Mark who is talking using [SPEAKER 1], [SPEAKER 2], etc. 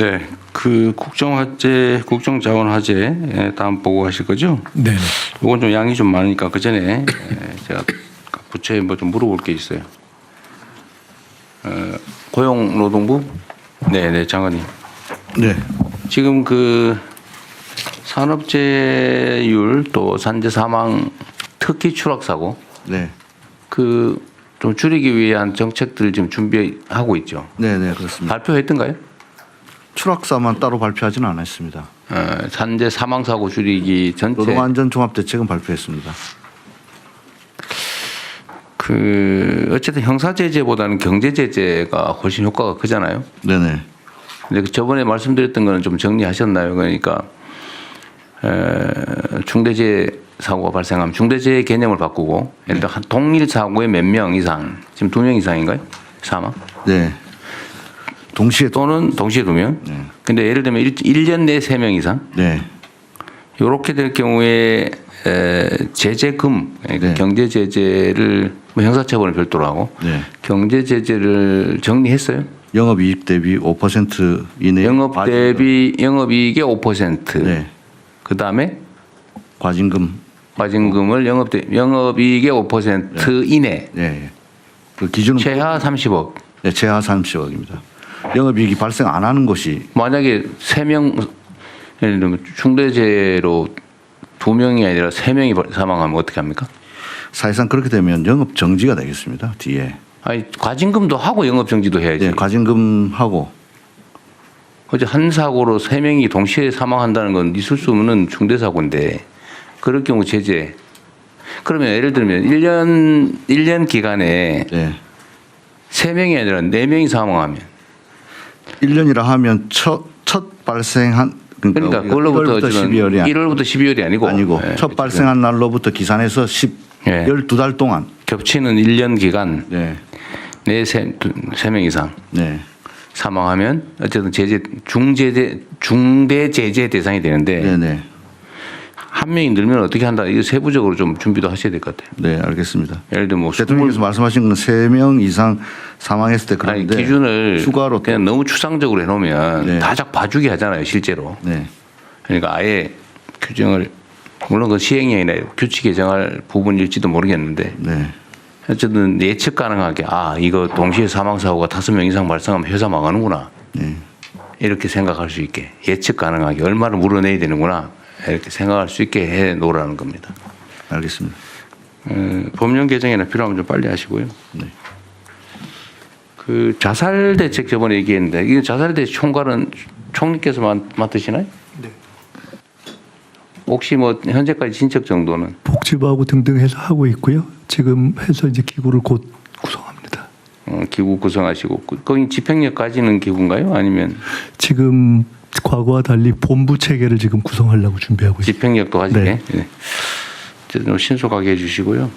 [SPEAKER 1] 네, 그 국정화제, 국정자원화제 다음 보고하실 거죠?
[SPEAKER 2] 네.
[SPEAKER 1] 이건 좀 양이 좀 많으니까 그 전에 에, 제가 부처에 뭐 좀 물어볼 게 있어요. 어, 고용노동부, 네, 네, 장관님.
[SPEAKER 3] 네.
[SPEAKER 1] 지금 그 산업재율 또 산재 사망 특히 추락 사고
[SPEAKER 3] 네.
[SPEAKER 1] 그 좀 줄이기 위한 정책들을 지금 준비하고 있죠.
[SPEAKER 3] 네, 네, 그렇습니다.
[SPEAKER 1] 발표했던가요?
[SPEAKER 3] 추락사만 따로 발표하지는 않았습니다.
[SPEAKER 1] 어, 산재 사망 사고 줄이기 전체
[SPEAKER 3] 노동안전 종합 대책은 발표했습니다.
[SPEAKER 1] 그 어쨌든 형사 제재보다는 경제 제재가 훨씬 효과가 크잖아요.
[SPEAKER 3] 네, 네.
[SPEAKER 1] 근데 그 저번에 말씀드렸던 거는 좀 정리하셨나요? 그러니까 에, 중대재해 사고가 발생하면 중대재해 개념을 바꾸고 들어 한 동일 사고에 몇 명 이상 지금 두 명 이상인가요? 사망
[SPEAKER 3] 네. 동시에 또
[SPEAKER 1] 또는 동시에 두 명.
[SPEAKER 3] 네.
[SPEAKER 1] 근데 예를 들면 일 1년 내에 세명 이상
[SPEAKER 3] 네.
[SPEAKER 1] 이렇게 될 경우에 에, 제재금 그러니까
[SPEAKER 3] 네.
[SPEAKER 1] 경제 제재를 뭐 형사처벌은 별도로 하고
[SPEAKER 3] 네.
[SPEAKER 1] 경제 제재를 정리했어요.
[SPEAKER 3] 영업이익 대비 5% 이내
[SPEAKER 1] 영업. 대비 영업이익의 5%.
[SPEAKER 3] 네.
[SPEAKER 1] 그 다음에
[SPEAKER 3] 과징금.
[SPEAKER 1] 과징금을 영업 대 영업이익의 5% 이내.
[SPEAKER 3] 네. 그 기준은
[SPEAKER 1] 최하 30억.
[SPEAKER 3] 네, 최하 30억입니다. 영업이익이 발생 안 하는 곳이
[SPEAKER 1] 만약에 세 명 예를 들면 중대재해로 두 명이 아니라 세 명이 사망하면 어떻게 합니까?
[SPEAKER 3] 사실상 그렇게 되면 영업 정지가 되겠습니다. 뒤에.
[SPEAKER 1] 아니 과징금도 하고 영업 정지도 해야지.
[SPEAKER 3] 네, 과징금하고
[SPEAKER 1] 어제 한 사고로 세 명이 동시에 사망한다는 건 있을 수 없는 중대 사고인데 그럴 경우 제재. 그러면 예를 들면 1년 1년 기간에
[SPEAKER 3] 네.
[SPEAKER 1] 세 명이 아니라 네 명이 사망하면
[SPEAKER 3] 1년이라 하면 첫, 첫 발생한 그러니까,
[SPEAKER 1] 그러니까
[SPEAKER 3] 우리가
[SPEAKER 1] 그걸로부터
[SPEAKER 3] 1월부터
[SPEAKER 1] 지금
[SPEAKER 3] 12월이 아니,
[SPEAKER 1] 1월부터 12월이 아니고
[SPEAKER 3] 아니고
[SPEAKER 1] 예,
[SPEAKER 3] 첫 발생한 날로부터 기산해서 10,
[SPEAKER 1] 예.
[SPEAKER 3] 12달 동안
[SPEAKER 1] 겹치는 1년 기간
[SPEAKER 3] 네.
[SPEAKER 1] 네세명 이상
[SPEAKER 3] 네.
[SPEAKER 1] 사망하면 어쨌든 제재 중제재 중대 제재 대상이 되는데
[SPEAKER 3] 네, 네.
[SPEAKER 1] 한 명이 늘면 어떻게 한다 이거 세부적으로 좀 준비도 하셔야 될 것 같아요.
[SPEAKER 3] 네, 알겠습니다.
[SPEAKER 1] 예를 들면 뭐
[SPEAKER 3] 대통령께서 말씀하신 건 3명 이상 사망했을 때
[SPEAKER 1] 아니,
[SPEAKER 3] 그런데
[SPEAKER 1] 기준을
[SPEAKER 3] 추가로
[SPEAKER 1] 그냥 너무 추상적으로 해놓으면
[SPEAKER 3] 네.
[SPEAKER 1] 다작 봐주기 하잖아요 실제로.
[SPEAKER 3] 네.
[SPEAKER 1] 그러니까 아예 규정을 물론 그 시행이 아니라 규칙 개정할 부분일지도 모르겠는데
[SPEAKER 3] 네.
[SPEAKER 1] 어쨌든 예측 가능하게 아 이거 동시에 사망 사고가 다섯 명 이상 발생하면 회사 망하는구나
[SPEAKER 3] 네.
[SPEAKER 1] 이렇게 생각할 수 있게 예측 가능하게 얼마를 물어내야 되는구나 이렇게 생각할 수 있게 해 놓으라는 겁니다.
[SPEAKER 3] 알겠습니다.
[SPEAKER 1] 어, 법령 개정이나 필요하면 좀 빨리 하시고요.
[SPEAKER 3] 네.
[SPEAKER 1] 그 자살 대책 저번에 얘기했는데 이게 자살 대책 총괄은 총리께서 맡, 맡으시나요?
[SPEAKER 2] 네.
[SPEAKER 1] 혹시 뭐 현재까지 진척 정도는
[SPEAKER 2] 복지부하고 등등 해서 하고 있고요. 지금 해서 이제 기구를 곧 구성합니다.
[SPEAKER 1] 어, 기구 구성하시고 그- 거기 집행력까지는 기구인가요? 아니면
[SPEAKER 2] 지금 과거와 달리 본부 체계를 지금 구성하려고 준비하고 있습니다.
[SPEAKER 1] 집행력도 하시게?
[SPEAKER 2] 네.
[SPEAKER 1] 네. 어쨌든 신속하게 해주시고요.